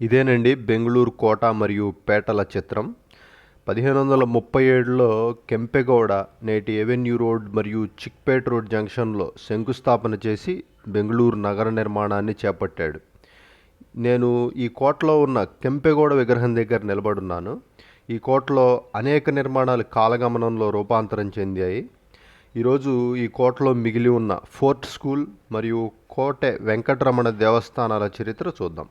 ఇదేనండి బెంగళూరు కోట మరియు పేటల చిత్రం. పదిహేను వందల ముప్పై ఏడులో కెంపెగౌడ నేటి ఎవెన్యూ రోడ్ మరియు చిక్పేట్ రోడ్ జంక్షన్లో శంకుస్థాపన చేసి బెంగళూరు నగర నిర్మాణాన్ని చేపట్టాడు. నేను ఈ కోటలో ఉన్న కెంపెగౌడ విగ్రహం దగ్గర నిలబడున్నాను. ఈ కోటలో అనేక నిర్మాణాలు కాలగమనంలో రూపాంతరం చెందాయి. ఈరోజు ఈ కోటలో మిగిలి ఉన్న ఫోర్ట్ స్కూల్ మరియు కోటె వెంకటరమణ దేవస్థానాల చరిత్ర చూద్దాం.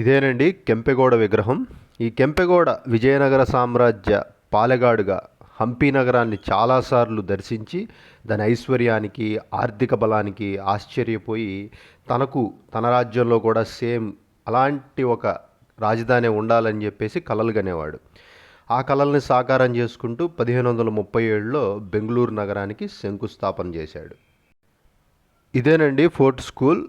ఇదేనండి కెంపెగౌడ విగ్రహం. ఈ కెంపెగౌడ విజయనగర సామ్రాజ్య పాలెగాడుగా హంపి నగరాన్ని చాలాసార్లు దర్శించి దాని ఐశ్వర్యానికి ఆర్థిక బలానికి ఆశ్చర్యపోయి తనకు తన రాజ్యంలో కూడా సేమ్ అలాంటి ఒక రాజధాని ఉండాలని చెప్పేసి కలలు గనేవాడు. ఆ కళల్ని సాకారం చేసుకుంటూ పదిహేను వందల ముప్పై ఏడులో బెంగళూరు నగరానికి శంకుస్థాపన చేశాడు. ఇదేనండి ఫోర్ట్ స్కూల్.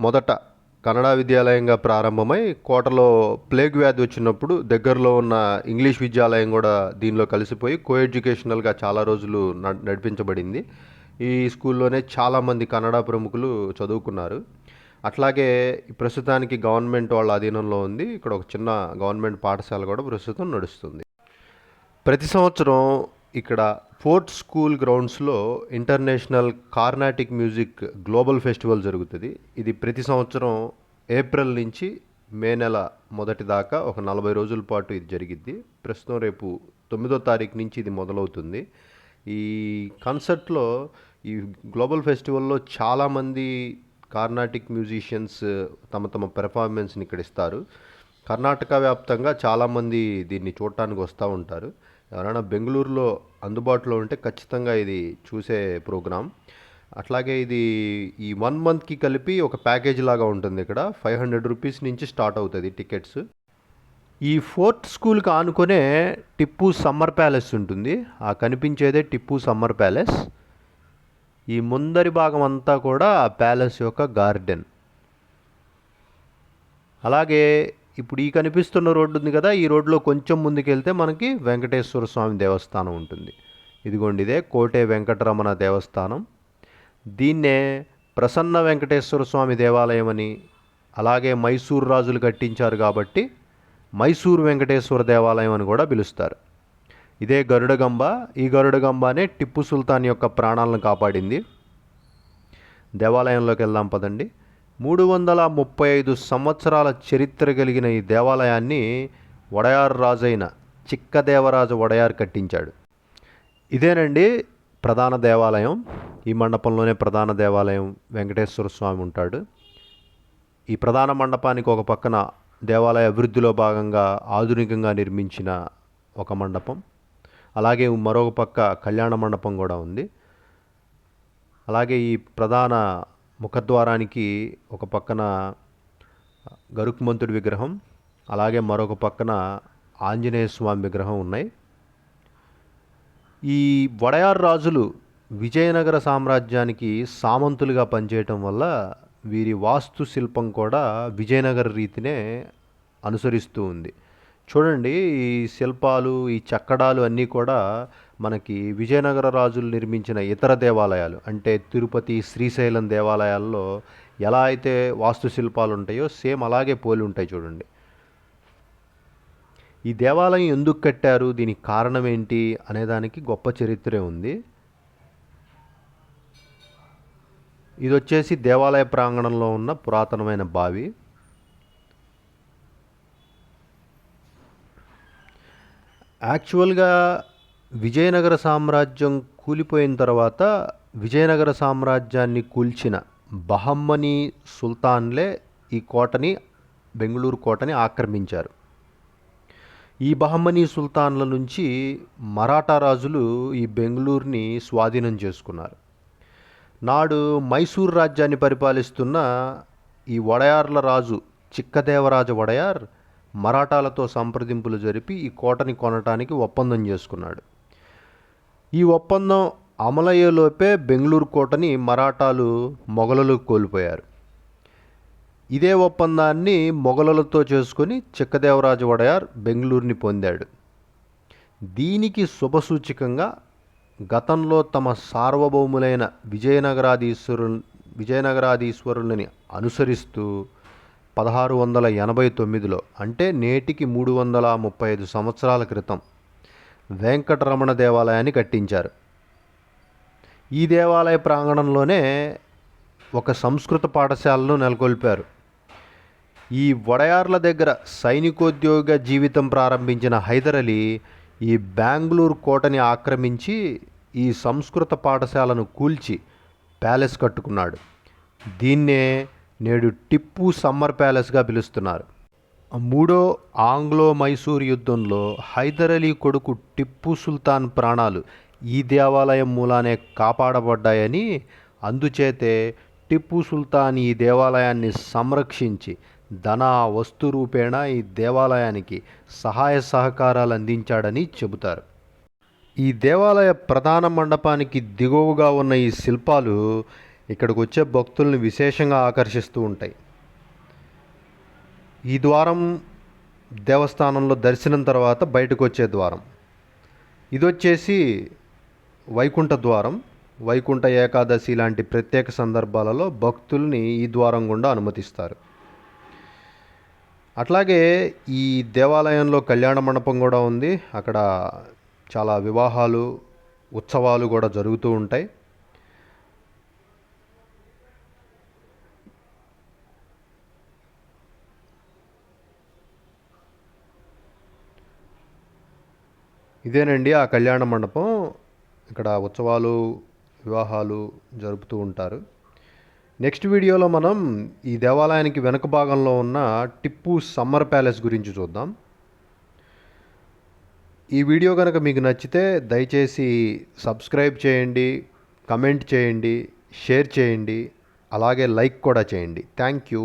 మొదట కన్నడ విద్యాలయంగా ప్రారంభమై కోటలో ప్లేగ్ వ్యాధి వచ్చినప్పుడు దగ్గరలో ఉన్న ఇంగ్లీష్ విద్యాలయం కూడా దీనిలో కలిసిపోయి కో ఎడ్యుకేషనల్గా చాలా రోజులు నడిపించబడింది. ఈ స్కూల్లోనే చాలామంది కన్నడ ప్రముఖులు చదువుకున్నారు. అట్లాగే ప్రస్తుతానికి గవర్నమెంట్ వాళ్ళ అధీనంలో ఉంది. ఇక్కడ ఒక చిన్న గవర్నమెంట్ పాఠశాల కూడా ప్రస్తుతం నడుస్తుంది. ప్రతి సంవత్సరం ఇక్కడ ఫోర్ట్ స్కూల్ గ్రౌండ్స్లో international Carnatic music global festival జరుగుతుంది. ఇది ప్రతి సంవత్సరం ఏప్రిల్ నుంచి మే నెల మొదటి దాకా ఒక నలభై రోజుల పాటు ఇది జరిగిద్ది. ప్రస్తుతం రేపు తొమ్మిదో తారీఖు నుంచి ఇది మొదలవుతుంది. ఈ కన్సర్ట్లో ఈ గ్లోబల్ ఫెస్టివల్లో చాలామంది కార్నాటిక్ మ్యూజిషియన్స్ తమ తమ పెర్ఫార్మెన్స్ని ఇక్కడ ఇస్తారు. కర్ణాటక వ్యాప్తంగా చాలామంది దీన్ని చూడటానికి వస్తూ ఉంటారు. ఎవరైనా బెంగళూరులో అందుబాటులో ఉంటే ఖచ్చితంగా ఇది చూసే ప్రోగ్రాం. అట్లాగే ఇది ఈ వన్ మంత్కి కలిపి ఒక ప్యాకేజ్ లాగా ఉంటుంది ఇక్కడ. ఫైవ్ హండ్రెడ్ రూపీస్ నుంచి స్టార్ట్ అవుతుంది టికెట్స్. ఈ ఫోర్త్ స్కూల్కి ఆనుకునే టిప్పు సమ్మర్ ప్యాలెస్ ఉంటుంది. ఆ కనిపించేదే టిప్పు సమ్మర్ ప్యాలెస్. ఈ ముందరి భాగం అంతా కూడా ఆ ప్యాలెస్ యొక్క గార్డెన్. అలాగే ఇప్పుడు ఈ కనిపిస్తున్న రోడ్డు ఉంది కదా ఈ రోడ్లో కొంచెం ముందుకెళ్తే మనకి వెంకటేశ్వర స్వామి దేవస్థానం ఉంటుంది. ఇదిగోండి ఇదే కోటే వెంకటరమణ దేవస్థానం. దీన్నే ప్రసన్న వెంకటేశ్వర స్వామి దేవాలయం అని అలాగే మైసూరు రాజులు కట్టించారు కాబట్టి మైసూరు వెంకటేశ్వర దేవాలయం అని కూడా పిలుస్తారు. ఇదే గరుడగంబ ఈ గరుడగంబనే టిప్పు సుల్తాన్ యొక్క ప్రాణాలను కాపాడింది. దేవాలయంలోకి వెళ్దాం పదండి. మూడు వందల ముప్పై ఐదు సంవత్సరాల చరిత్ర కలిగిన ఈ దేవాలయాన్ని వడయార్ రాజైన చిక్కదేవరాజు వడయార్ కట్టించాడు. ఇదేనండి ప్రధాన దేవాలయం. ఈ మండపంలోనే ప్రధాన దేవాలయం వెంకటేశ్వర స్వామి ఉంటాడు. ఈ ప్రధాన మండపానికి ఒక పక్కన దేవాలయ అభివృద్ధిలో భాగంగా ఆధునికంగా నిర్మించిన ఒక మండపం. అలాగే మరొక పక్క కళ్యాణ మండపం కూడా ఉంది. అలాగే ఈ ప్రధాన ముఖద్వారానికి ఒక పక్కన గరుక్మంతుడి విగ్రహం అలాగే మరొక పక్కన ఆంజనేయ స్వామి విగ్రహం ఉన్నాయి. ఈ వడయార్ రాజులు విజయనగర సామ్రాజ్యానికి సామంతులుగా పనిచేయటం వల్ల వీరి వాస్తు శిల్పం కూడా విజయనగర రీతినే అనుసరిస్తూ ఉంది. చూడండి ఈ శిల్పాలు ఈ చక్కడాలు అన్నీ కూడా మనకి విజయనగర రాజులు నిర్మించిన ఇతర దేవాలయాలు. అంటే తిరుపతి శ్రీశైలం దేవాలయాల్లో ఎలా అయితే వాస్తుశిల్పాలు ఉంటాయో సేమ్ అలాగే పోలి ఉంటాయి చూడండి. ఈ దేవాలయం ఎందుకు కట్టారు? దీనికి కారణం ఏంటి? అనేదానికి గొప్ప చరిత్రే ఉంది. ఇది వచ్చేసి దేవాలయ ప్రాంగణంలో ఉన్న పురాతనమైన బావి. యాక్చువల్గా విజయనగర సామ్రాజ్యం కూలిపోయిన తర్వాత విజయనగర సామ్రాజ్యాన్ని కూల్చిన బహమ్మని సుల్తాన్లే ఈ కోటని బెంగళూరు కోటని ఆక్రమించారు. ఈ బహమ్మనీ సుల్తాన్ల నుంచి మరాఠా రాజులు ఈ బెంగళూరుని స్వాధీనం చేసుకున్నారు. నాడు మైసూర్ రాజ్యాన్ని పరిపాలిస్తున్న ఈ వడయార్ల రాజు చిక్కదేవరాజు వడయార్ మరాఠాలతో సంప్రదింపులు జరిపి ఈ కోటని కొనటానికి ఒప్పందం చేసుకున్నాడు. ఈ ఒప్పందం అమలయ్యేలోపే బెంగళూరు కోటని మరాఠాలు మొఘలులు కోల్పోయారు. ఇదే ఒప్పందాన్ని మొఘలులతో చేసుకొని చిక్కదేవరాజు వడయార్ బెంగళూరుని పొందాడు. దీనికి శుభసూచకంగా గతంలో తమ సార్వభౌములైన విజయనగరాధీశ్వరు విజయనగరాధీశ్వరులని అనుసరిస్తూ పదహారు వందల ఎనభై తొమ్మిదిలో అంటే నేటికి మూడు వందల ముప్పై ఐదు సంవత్సరాల క్రితం వెంకటరమణ దేవాలయాన్ని కట్టించారు. ఈ దేవాలయ ప్రాంగణంలోనే ఒక సంస్కృత పాఠశాలను నెలకొల్పారు. ఈ వడయార్ల దగ్గర సైనికోద్యోగ జీవితం ప్రారంభించిన హైదర్ అలీ ఈ బెంగళూరు కోటని ఆక్రమించి ఈ సంస్కృత పాఠశాలను కూల్చి ప్యాలెస్ కట్టుకున్నాడు. దీన్నే నేడు టిప్పు సమ్మర్ ప్యాలెస్గా పిలుస్తున్నారు. మూడో ఆంగ్లో మైసూర్ యుద్ధంలో హైదర్ అలీ కొడుకు టిప్పు సుల్తాన్ ప్రాణాలు ఈ దేవాలయం మూలానే కాపాడబడ్డాయని అందుచేతే టిప్పు సుల్తాన్ ఈ దేవాలయాన్ని సంరక్షించి ధన వస్తు రూపేణ ఈ దేవాలయానికి సహాయ సహకారాలు అందించాడని చెబుతారు. ఈ దేవాలయ ప్రధాన మండపానికి దిగువగా ఉన్న ఈ శిల్పాలు ఇక్కడికి వచ్చే భక్తుల్ని విశేషంగా ఆకర్షిస్తూ ఉంటాయి. ఈ ద్వారం దేవస్థానంలో దర్శనం తర్వాత బయటకు వచ్చే ద్వారం. ఇది వచ్చేసి వైకుంఠ ద్వారం. వైకుంఠ ఏకాదశి లాంటి ప్రత్యేక సందర్భాలలో భక్తుల్ని ఈ ద్వారం గుండా అనుమతిస్తారు. అట్లాగే ఈ దేవాలయంలో కళ్యాణ మండపం కూడా ఉంది. అక్కడ చాలా వివాహాలు ఉత్సవాలు కూడా జరుగుతూ ఉంటాయి. ఇదేనండి ఆ కళ్యాణ మండపం. ఇక్కడ ఉత్సవాలు వివాహాలు జరుపుతూ ఉంటారు. నెక్స్ట్ వీడియోలో మనం ఈ దేవాలయానికి వెనుక భాగంలో ఉన్న టిప్పు సమ్మర్ ప్యాలెస్ గురించి చూద్దాం. ఈ వీడియో కనుక మీకు నచ్చితే దయచేసి సబ్స్క్రైబ్ చేయండి కమెంట్ చేయండి షేర్ చేయండి అలాగే లైక్ కూడా చేయండి. Thank you.